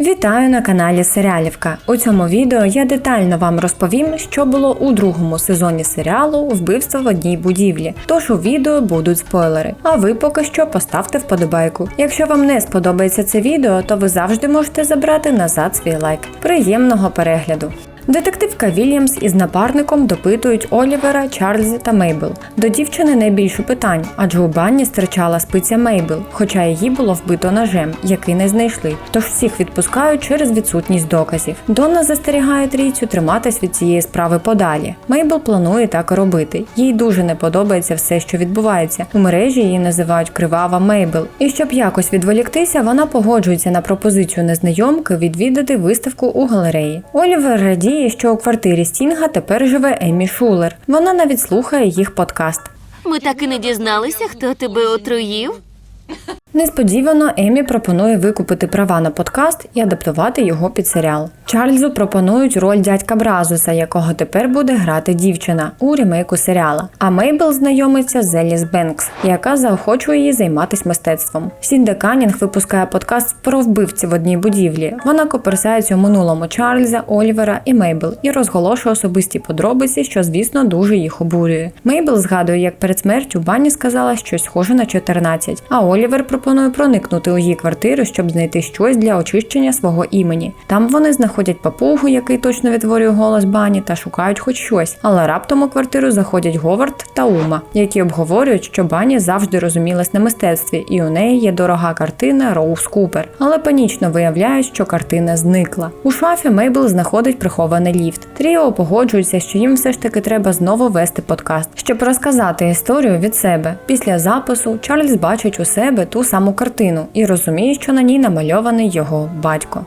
Вітаю на каналі Серіалівка. У цьому відео я детально вам розповім, що було у другому сезоні серіалу Вбивство в одній будівлі. Тож у відео будуть спойлери. А ви поки що поставте вподобайку. Якщо вам не сподобається це відео, то ви завжди можете забрати назад свій лайк. Приємного перегляду! Детективка Вільямс із напарником допитують Олівера, Чарльза та Мейбл. До дівчини найбільше питань, адже у бані стирчала спиця Мейбл, хоча її було вбито ножем, який не знайшли. Тож всіх відпускають через відсутність доказів. Донна застерігає трійцю триматись від цієї справи подалі. Мейбл планує так і робити. Їй дуже не подобається все, що відбувається. У мережі її називають кривава Мейбл. І щоб якось відволіктися, вона погоджується на пропозицію незнайомки відвідати виставку у галереї. Олівер радіє, що у квартирі Стінга тепер живе Емі Шулер. Вона навіть слухає їх подкаст. Ми так і не дізналися, хто тебе отруїв. Несподівано Емі пропонує викупити права на подкаст і адаптувати його під серіал. Чарльзу пропонують роль дядька Бразуса, якого тепер буде грати дівчина у ремейку серіала. А Мейбл знайомиться з Еліс Бенкс, яка заохочує її займатися мистецтвом. Сінда Канінг випускає подкаст про вбивці в одній будівлі. Вона коперсається у минулому Чарльза, Олівера і Мейбл і розголошує особисті подробиці, що звісно дуже їх обурює. Мейбл згадує, як перед смертю Банні сказала щось схоже на 14, а Олівер пропонує проникнути у її квартиру, щоб знайти щось для очищення свого імені. Там вони знаходять папугу, який точно відтворює голос Бані, та шукають хоч щось. Але раптом у квартиру заходять Говард та Ума, які обговорюють, що Бані завжди розумілась на мистецтві, і у неї є дорога картина Роуз Купер. Але панічно виявляють, що картина зникла. У шафі Мейбл знаходить прихований ліфт. Тріо погоджується, що їм все ж таки треба знову вести подкаст, щоб розказати історію від себе. Після запису Чарльз бачить у себе ту саму картину і розуміє, що на ній намальований його батько.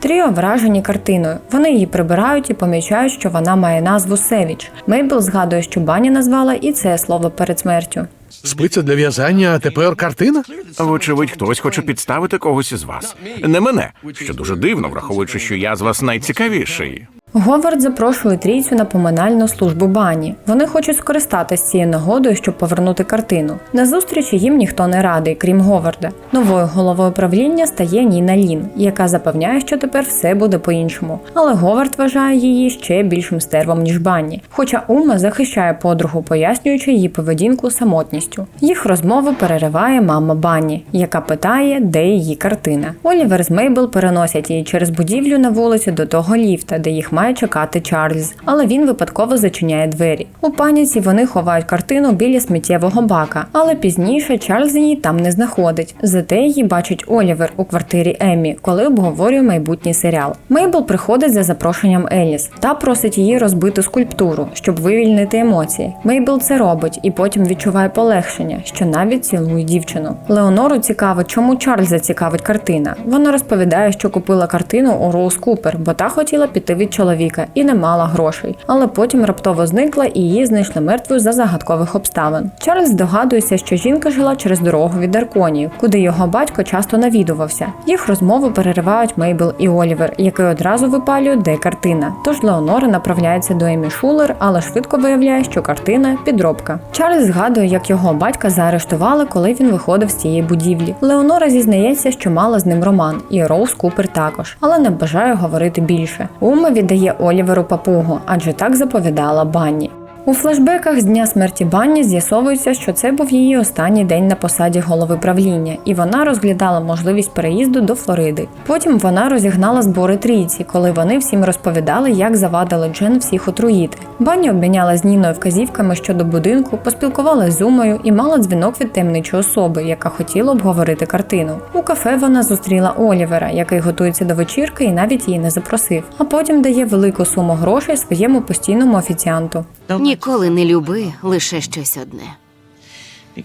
Тріо вражені картиною. Вони її прибирають і помічають, що вона має назву Севіч. Мейбл згадує, що Бані назвала і це слово перед смертю. Спиця для в'язання, а тепер картина? Вочевидь, хтось хоче підставити когось із вас. Не мене, що дуже дивно, враховуючи, що я з вас найцікавіший. Говард запрошує трійцю на поминальну службу бані. Вони хочуть скористатися цією нагодою, щоб повернути картину. На зустрічі їм ніхто не радий, крім Говарда. Новою головою правління стає Ніна Лін, яка запевняє, що тепер все буде по-іншому. Але Говард вважає її ще більшим стервом, ніж бані. Хоча Ума захищає подругу, пояснюючи її поведінку самотністю. Їх розмову перериває мама Банні, яка питає, де її картина. Олівер з Мейбл переносять її через будівлю на вулицю до того ліфта, де їх має чекати Чарльз, але він випадково зачиняє двері. У паніці вони ховають картину біля сміттєвого бака, але пізніше Чарльз її там не знаходить. Зате її бачить Олівер у квартирі Еммі, коли обговорює майбутній серіал. Мейбл приходить за запрошенням Еліс та просить її розбити скульптуру, щоб вивільнити емоції. Мейбл це робить і потім відчуває полегшення, що навіть цілує дівчину. Леонору цікаво, чому Чарльза цікавить картина. Вона розповідає, що купила картину у Роуз Купер, бо та хотіла піти від чоловіка і не мала грошей, але потім раптово зникла і її знайшли мертвою за загадкових обставин. Чарльз здогадується, що жінка жила через дорогу від Арконії, куди його батько часто навідувався. Їх розмову переривають Мейбл і Олівер, який одразу випалює, де картина. Тож Леонора направляється до Емі Шулер, але швидко виявляє, що картина підробка. Чарльз згадує, як його батька заарештували, коли він виходив з цієї будівлі. Леонора зізнається, що мала з ним роман, і Роуз Купер також, але не бажає говорити більше. Ума віддає Оліверу папугу, адже так заповідала Банні. У флешбеках з дня смерті Банні з'ясовується, що це був її останній день на посаді голови правління, і вона розглядала можливість переїзду до Флориди. Потім вона розігнала збори трійці, коли вони всім розповідали, як завадили Джен всіх отруїти. Банні обміняла з Ніною вказівками щодо будинку, поспілкувалася з Умою і мала дзвінок від таємничої особи, яка хотіла обговорити картину. У кафе вона зустріла Олівера, який готується до вечірки і навіть її не запросив. А потім дає велику суму грошей своєму постійному офіціанту. Ніколи не люби лише щось одне.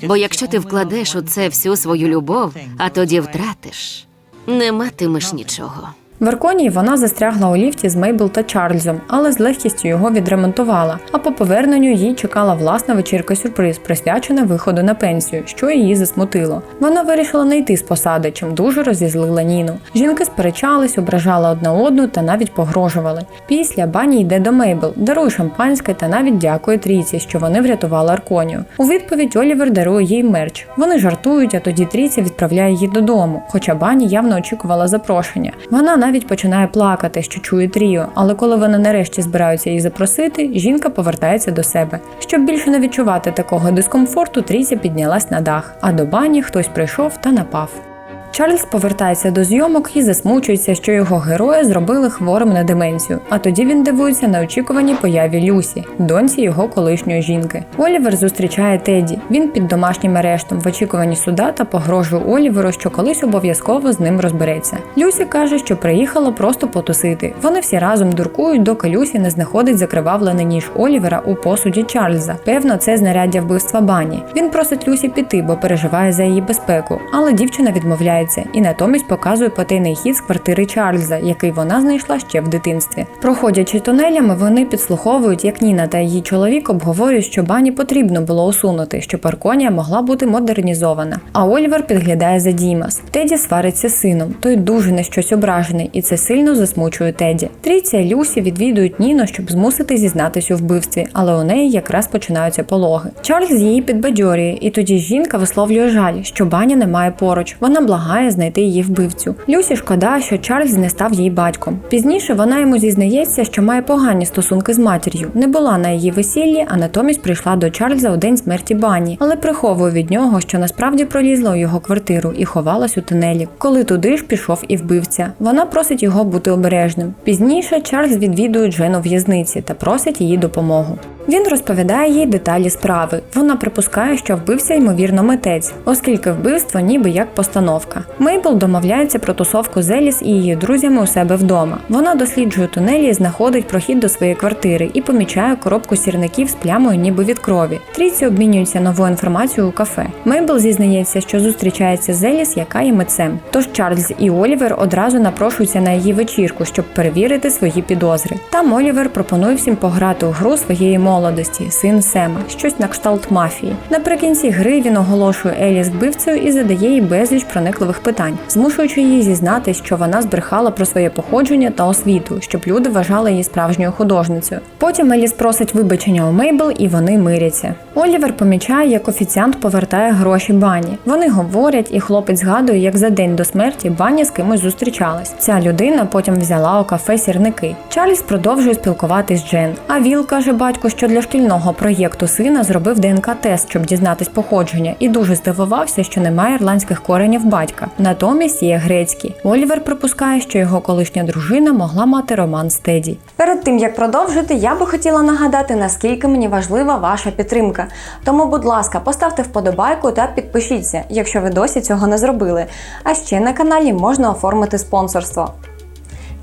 Бо якщо ти вкладеш у це всю свою любов, а тоді втратиш, не матимеш нічого. В Арконії вона застрягла у ліфті з Мейбл та Чарльзом, але з легкістю його відремонтувала. А по поверненню їй чекала власна вечірка сюрприз, присвячена виходу на пенсію, що її засмутило. Вона вирішила не йти з посади, чим дуже розізлила Ніну. Жінки сперечались, ображали одна одну та навіть погрожували. Після бані йде до Мейбл, дарує шампанське та навіть дякує трійці, що вони врятували Арконію. У відповідь Олівер дарує їй мерч. Вони жартують, а тоді трійця відправляє її додому, хоча бані явно очікувала запрошення. Вона навіть починає плакати, що чує Тріо, але коли вони нарешті збираються її запросити, жінка повертається до себе. Щоб більше не відчувати такого дискомфорту, Тріся піднялась на дах, а до бані хтось прийшов та напав. Чарльз повертається до зйомок і засмучується, що його героя зробили хворим на деменцію. А тоді він дивується на очікуваній появі Люсі, доньці його колишньої жінки. Олівер зустрічає Теді. Він під домашнім арештом в очікуванні суда та погрожує Оліверу, що колись обов'язково з ним розбереться. Люсі каже, що приїхала просто потусити. Вони всі разом дуркують, доки Люсі не знаходить закривавлений ніж Олівера у посуді Чарльза. Певно, це знаряддя вбивства бані. Він просить Люсі піти, бо переживає за її безпеку, але дівчина відмовляється і натомість показує потайний хід з квартири Чарльза, який вона знайшла ще в дитинстві. Проходячи тунелями, вони підслуховують, як Ніна та її чоловік обговорюють, що бані потрібно було усунути, щоб Арконія могла бути модернізована. А Олівер підглядає за Дімас. Теді свариться сином. Той дуже на щось ображений, і це сильно засмучує Теді. Трійця і Люсі відвідують Ніно, щоб змусити зізнатись у вбивстві, але у неї якраз починаються пологи. Чарльз її підбадьорює, і тоді жінка висловлює жаль, що бані немає поруч. Вона благає знайти її вбивцю. Люсі шкода, що Чарльз не став їй батьком. Пізніше вона йому зізнається, що має погані стосунки з матір'ю, не була на її весіллі, а натомість прийшла до Чарльза у день смерті бані, але приховує від нього, що насправді пролізла у його квартиру і ховалась у тунелі. Коли туди ж пішов і вбивця. Вона просить його бути обережним. Пізніше Чарльз відвідує Джен у в'язниці та просить її допомогу. Він розповідає їй деталі справи. Вона припускає, що вбився ймовірно митець, оскільки вбивство ніби як постановка. Мейбл домовляється про тусовку з Еліс і її друзями у себе вдома. Вона досліджує тунелі, і знаходить прохід до своєї квартири і помічає коробку сірників з плямою ніби від крові. Трійці обмінюються новою інформацією у кафе. Мейбл зізнається, що зустрічається з Еліс, яка є митцем. Тож Чарльз і Олівер одразу напрошуються на її вечірку, щоб перевірити свої підозри. Там Олівер пропонує всім пограти у гру своєї молодості, син Сема, щось на кшталт мафії. Наприкінці гри він оголошує Еліс вбивцею і задає їй безліч проникливих питань, змушуючи її зізнатись, що вона збрехала про своє походження та освіту, щоб люди вважали її справжньою художницею. Потім Еліс просить вибачення у Мейбл, і вони миряться. Олівер помічає, як офіціант повертає гроші бані. Вони говорять, і хлопець згадує, як за день до смерті баня з кимось зустрічалась. Ця людина потім взяла у кафе сірники. Чарльз продовжує спілкуватись з Джен. А Віл каже батьку, що для шкільного проєкту сина зробив ДНК-тест, щоб дізнатись походження, і дуже здивувався, що немає ірландських коренів батька. Натомість є грецькі. Олівер припускає, що його колишня дружина могла мати роман з Теді. Перед тим як продовжити, я би хотіла нагадати, наскільки мені важлива ваша підтримка. Тому, будь ласка, поставте вподобайку та підпишіться, якщо ви досі цього не зробили. А ще на каналі можна оформити спонсорство.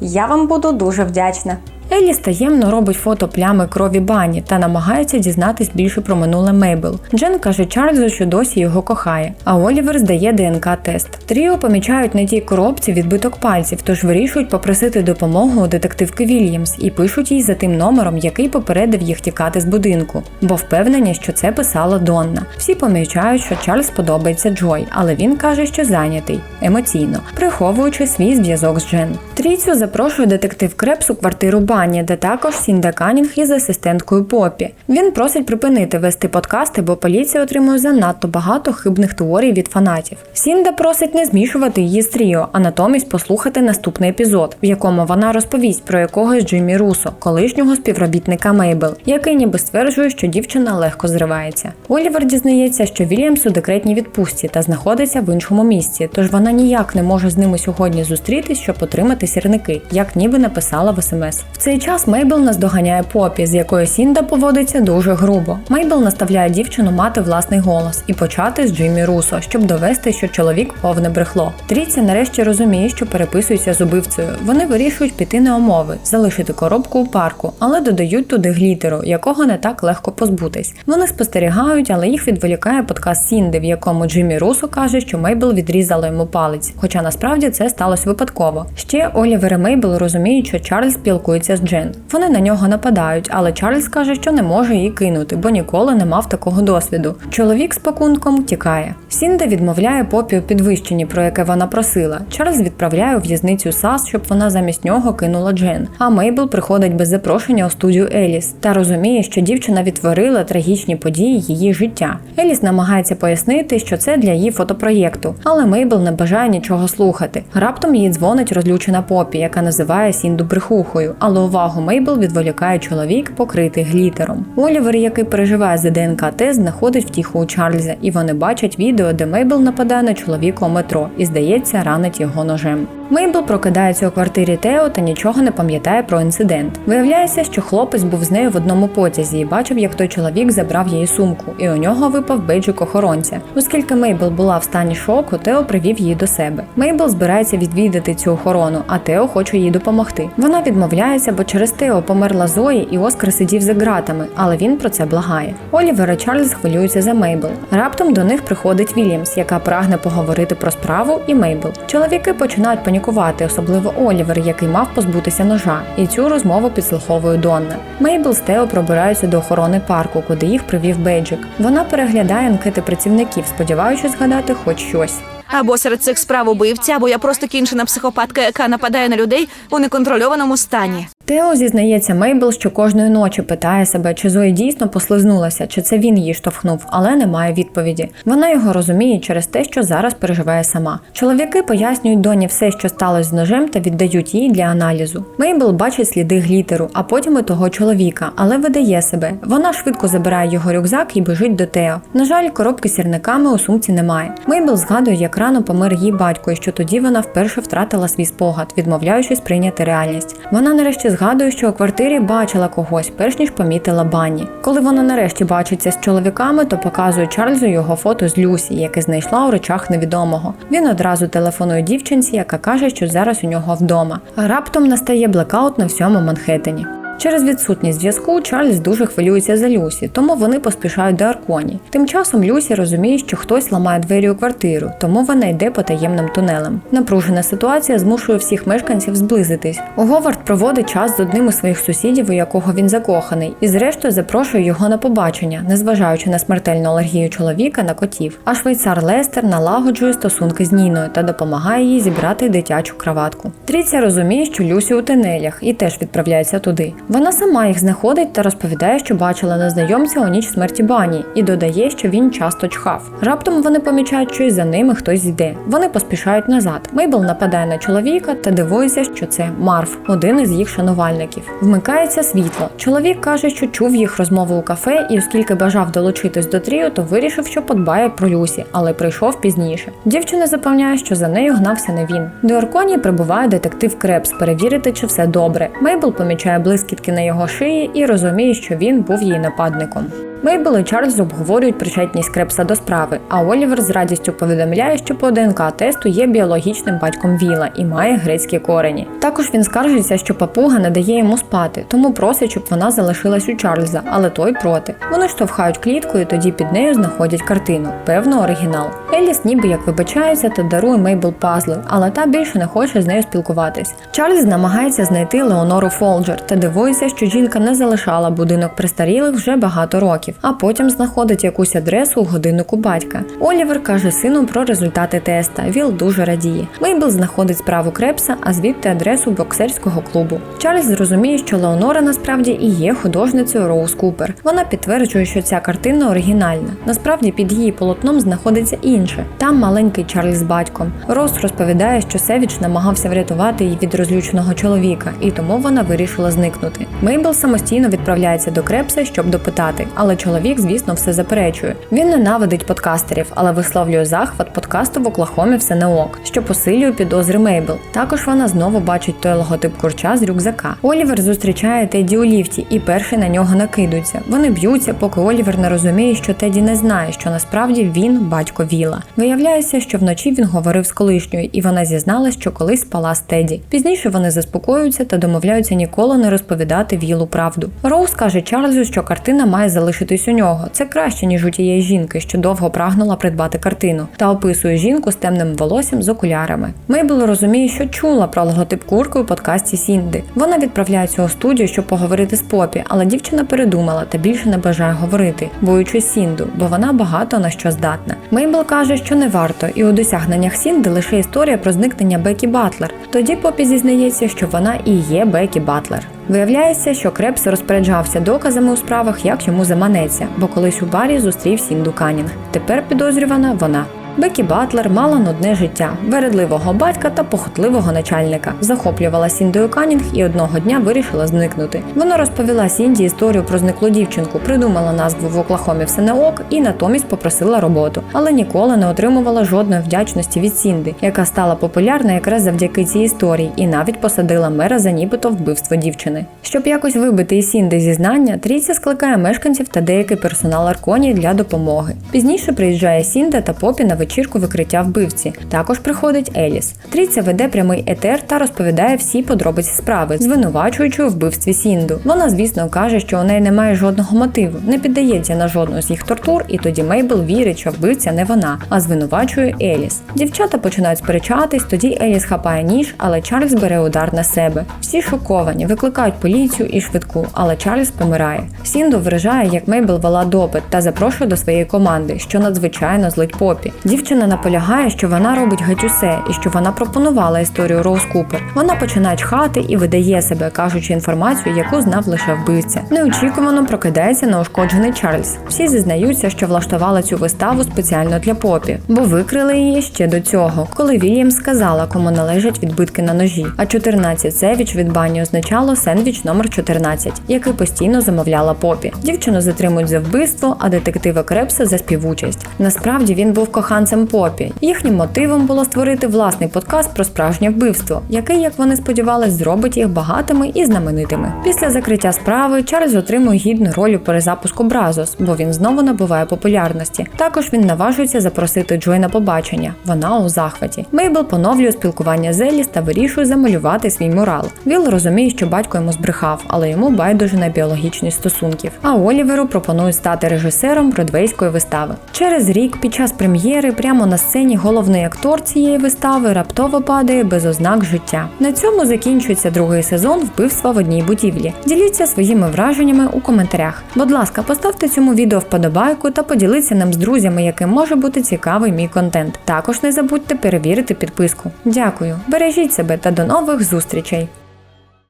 Я вам буду дуже вдячна. Еліс таємно робить фото плями крові бані та намагається дізнатись більше про минуле Мейбл. Джен каже Чарльзу, що досі його кохає, а Олівер здає ДНК-тест. Тріо помічають на тій коробці відбиток пальців, тож вирішують попросити допомогу у детективки Вільямс і пишуть їй за тим номером, який попередив їх тікати з будинку, бо впевнені, що це писала Донна. Всі помічають, що Чарльз подобається Джой, але він каже, що зайнятий емоційно, приховуючи свій зв'язок з Джен. Трійцю запрошує детектив Крепс у квартиру Бані, де також Сінда Канінг із асистенткою Попі. Він просить припинити вести подкасти, бо поліція отримує занадто багато хибних теорій від фанатів. Сінда просить не змішувати її з Тріо, а натомість послухати наступний епізод, в якому вона розповість про якогось Джиммі Русо, колишнього співробітника Мейбл, який ніби стверджує, що дівчина легко зривається. Олівер дізнається, що Вільямс у декретній відпустці та знаходиться в іншому місці, тож вона ніяк не може з ними сьогодні зустрітись, щоб отримати сірники, як ніби написала в смс. Цей час Мейбл наздоганяє Попі, з якою Сінда поводиться дуже грубо. Мейбл наставляє дівчину мати власний голос і почати з Джиммі Русо, щоб довести, що чоловік повне брехло. Трійця нарешті розуміє, що переписується з убивцею. Вони вирішують піти на умови, залишити коробку у парку, але додають туди глітеру, якого не так легко позбутись. Вони спостерігають, але їх відволікає подкаст Сінди, в якому Джиммі Русо каже, що Мейбл відрізала йому палець, хоча насправді це сталося випадково. Ще Олівер і Мейбл розуміють, що Чарльз спілкується з Джен. Вони на нього нападають, але Чарльз каже, що не може її кинути, бо ніколи не мав такого досвіду. Чоловік з пакунком тікає. Сінда відмовляє попі у підвищенні, про яке вона просила. Чарльз відправляє у в'язницю САС, щоб вона замість нього кинула Джен. А Мейбл приходить без запрошення у студію Еліс та розуміє, що дівчина відтворила трагічні події її життя. Еліс намагається пояснити, що це для її фотопроєкту, але Мейбл не бажає нічого слухати. Раптом їй дзвонить розлючена попі, яка називає Сінду брехухою, але увагу Мейбл відволікає чоловік, покритий глітером. Олівер, який переживає за ДНК тест, знаходить втіху у Чарльза, і вони бачать відео, де Мейбл нападає на чоловіка у метро і, здається, ранить його ножем. Мейбл прокидається у квартирі Тео та нічого не пам'ятає про інцидент. Виявляється, що хлопець був з нею в одному потязі і бачив, як той чоловік забрав її сумку, і у нього випав бейджик охоронця. Оскільки Мейбл була в стані шоку, Тео привів її до себе. Мейбл збирається відвідати цю охорону, а Тео хоче їй допомогти. Вона відмовляється, бо через Тео померла Зої, і Оскар сидів за ґратами, але він про це благає. Олівер і Чарльз хвилюються за Мейбл. Раптом до них приходить Вільямс, яка прагне поговорити про справу, і Мейбл. Чоловіки починають панікувати, особливо Олівер, який мав позбутися ножа. І цю розмову підслуховує Донна. Мейбл з Тео пробираються до охорони парку, куди їх привів Бейджик. Вона переглядає анкети працівників, сподіваючись згадати хоч щось. Або серед цих справ убивця, або я просто кінчена психопатка, яка нападає на людей у неконтрольованому стані. Тео зізнається Мейбл, що кожної ночі питає себе, чи Зої дійсно послизнулася, чи це він її штовхнув, але не має відповіді. Вона його розуміє через те, що зараз переживає сама. Чоловіки пояснюють доні все, що сталося з ножем, та віддають їй для аналізу. Мейбл бачить сліди глітеру, а потім і того чоловіка, але видає себе. Вона швидко забирає його рюкзак і біжить до Тео. На жаль, коробки з сірниками у сумці немає. Мейбл згадує, як рано помер її батько, і що тоді вона вперше втратила свій спогад, відмовляючись прийняти реальність. Вона нарешті згадує, що у квартирі бачила когось, перш ніж помітила Банні. Коли вона нарешті бачиться з чоловіками, то показує Чарльзу його фото з Люсі, яке знайшла у речах невідомого. Він одразу телефонує дівчинці, яка каже, що зараз у нього вдома. Раптом настає блекаут на всьому Манхеттені. Через відсутність зв'язку Чарльз дуже хвилюється за Люсі, тому вони поспішають до Арконі. Тим часом Люсі розуміє, що хтось ламає двері у квартиру, тому вона йде по таємним тунелям. Напружена ситуація змушує всіх мешканців зблизитись. Говард проводить час з одним із своїх сусідів, у якого він закоханий, і зрештою запрошує його на побачення, незважаючи на смертельну алергію чоловіка на котів. А швейцар Лестер налагоджує стосунки з Ніною та допомагає їй зібрати дитячу краватку. Тріця розуміє, що Люсі у тунелях і теж відправляється туди. Вона сама їх знаходить та розповідає, що бачила незнайомця у ніч смерті бані, і додає, що він часто чхав. Раптом вони помічають, що й за ними хтось йде. Вони поспішають назад. Мейбл нападає на чоловіка та дивується, що це Марф, один із їх шанувальників. Вмикається світло. Чоловік каже, що чув їх розмову у кафе, і оскільки бажав долучитись до тріо, то вирішив, що подбає про Люсі, але прийшов пізніше. Дівчина запевняє, що за нею гнався не він. До Арконі прибуває детектив Крепс перевірити, чи все добре. Мейбл помічає блискітки на його шиї і розуміє, що він був її нападником. Мейбл і Чарльз обговорюють причетність Крепса до справи, а Олівер з радістю повідомляє, що по ДНК-тесту є біологічним батьком Віла і має грецькі корені. Також він скаржиться, що папуга не дає йому спати, тому просить, щоб вона залишилась у Чарльза, але той проти. Вони штовхають клітку і тоді під нею знаходять картину, певно, оригінал. Еліс ніби як вибачається та дарує Мейбл пазли, але та більше не хоче з нею спілкуватись. Чарльз намагається знайти Леонору Фолджер та дивується, що жінка не залишала будинок престарілих вже багато років, а потім знаходить якусь адресу у годиннику батька. Олівер каже сину про результати теста. Віл дуже радіє. Мейбл знаходить справу Крепса, а звідти адресу боксерського клубу. Чарльз зрозуміє, що Леонора насправді і є художницею Роуз Купер. Вона підтверджує, що ця картина оригінальна. Насправді під її полотном знаходиться інше. Там маленький Чарльз з батьком. Роуз розповідає, що Севіч намагався врятувати її від розлюченого чоловіка, і тому вона вирішила зникнути. Мейбл самостійно відправляється до Крепса, щоб допитати, але чоловік, звісно, все заперечує. Він ненавидить подкастерів, але висловлює захват подкасту в Оклахомі все не ок, що посилює підозри Мейбл. Також вона знову бачить той логотип курча з рюкзака. Олівер зустрічає Теді у ліфті і перший на нього накидується. Вони б'ються, поки Олівер не розуміє, що Теді не знає, що насправді він батько Віла. Виявляється, що вночі він говорив з колишньою, і вона зізналась, що колись спала з Теді. Пізніше вони заспокоюються та домовляються ніколи не розповідати Вілу правду. Роуз каже Чарльзу, що картина має залишитись у нього. Це краще ніж у тієї жінки, що довго прагнула придбати картину, та описує жінку з темним волоссям з окулярами. Мейбл розуміє, що чула про логотип курки у подкасті Сінди. Вона відправляється у студію, щоб поговорити з Попі, але дівчина передумала та більше не бажає говорити, боючись Сінду, бо вона багато на що здатна. Мейбл каже, що не варто, і у досягненнях Сінди лише історія про зникнення Бекі Батлер. Тоді Попі зізнається, що вона і є Бекі Батлер. Виявляється, що Крепс розпоряджався доказами у справах, як йому заманеться, бо колись у барі зустрів Сінду Канінг. Тепер підозрювана вона. Бекі Батлер мала нудне життя, вередливого батька та похотливого начальника. Захоплювала Сіндою Канінг і одного дня вирішила зникнути. Вона розповіла Сінді історію про зниклу дівчинку, придумала назву в Оклахомі все ок і натомість попросила роботу, але ніколи не отримувала жодної вдячності від Сінди, яка стала популярна якраз завдяки цій історії, і навіть посадила мера за нібито вбивство дівчини. Щоб якось вибити із Сінди зізнання, Трійця скликає мешканців та деякий персонал Арконії для допомоги. Пізніше приїжджає Сінда та Попі на вечірку викриття вбивці. Також приходить Еліс. Трійця веде прямий етер та розповідає всі подробиці справи, звинувачуючи у вбивстві Сінду. Вона, звісно, каже, що у неї немає жодного мотиву, не піддається на жодну з їх тортур, і тоді Мейбл вірить, що вбивця не вона, а звинувачує Еліс. Дівчата починають сперечатись, тоді Еліс хапає ніж, але Чарльз бере удар на себе. Всі шоковані, викликають поліцію і швидку, але Чарльз помирає. Сінду вражає, як Мейбл вела допит та запрошує до своєї команди, що надзвичайно злить попі. Дівчина наполягає, що вона робить геть усе і що вона пропонувала історію Роуз Купер. Вона починає чхати і видає себе, кажучи інформацію, яку знав лише вбивця. Неочікувано прокидається неушкоджений Чарльз. Всі зізнаються, що влаштували цю виставу спеціально для попі, бо викрили її ще до цього, коли Вільям сказала, кому належать відбитки на ножі. А 14 севіч від бані означало сендвіч номер 14, який постійно замовляла попі. Дівчину затримують за вбивство, а детектива Крепса за співучасть. Насправді він був коханцем попі. Їхнім мотивом було створити власний подкаст про справжнє вбивство, який, як вони сподівались, зробить їх багатими і знаменитими. Після закриття справи Чарльз отримує гідну роль у перезапуску Бразос, бо він знову набуває популярності. Також він наважується запросити Джой на побачення. Вона у захваті. Мейбл поновлює спілкування з Еліс та вирішує замалювати свій мурал. Віл розуміє, що батько йому збрехав, але йому байдуже на біологічність стосунків. А Оліверу пропонують стати режисером бродвейської вистави. Через рік, під час прем'єри, прямо на сцені головний актор цієї вистави раптово падає без ознак життя. На цьому закінчується другий сезон вбивства в одній будівлі. Діліться своїми враженнями у коментарях. Будь ласка, поставте цьому відео вподобайку та поділіться ним з друзями, яким може бути цікавий мій контент. Також не забудьте перевірити підписку. Дякую, бережіть себе та до нових зустрічей!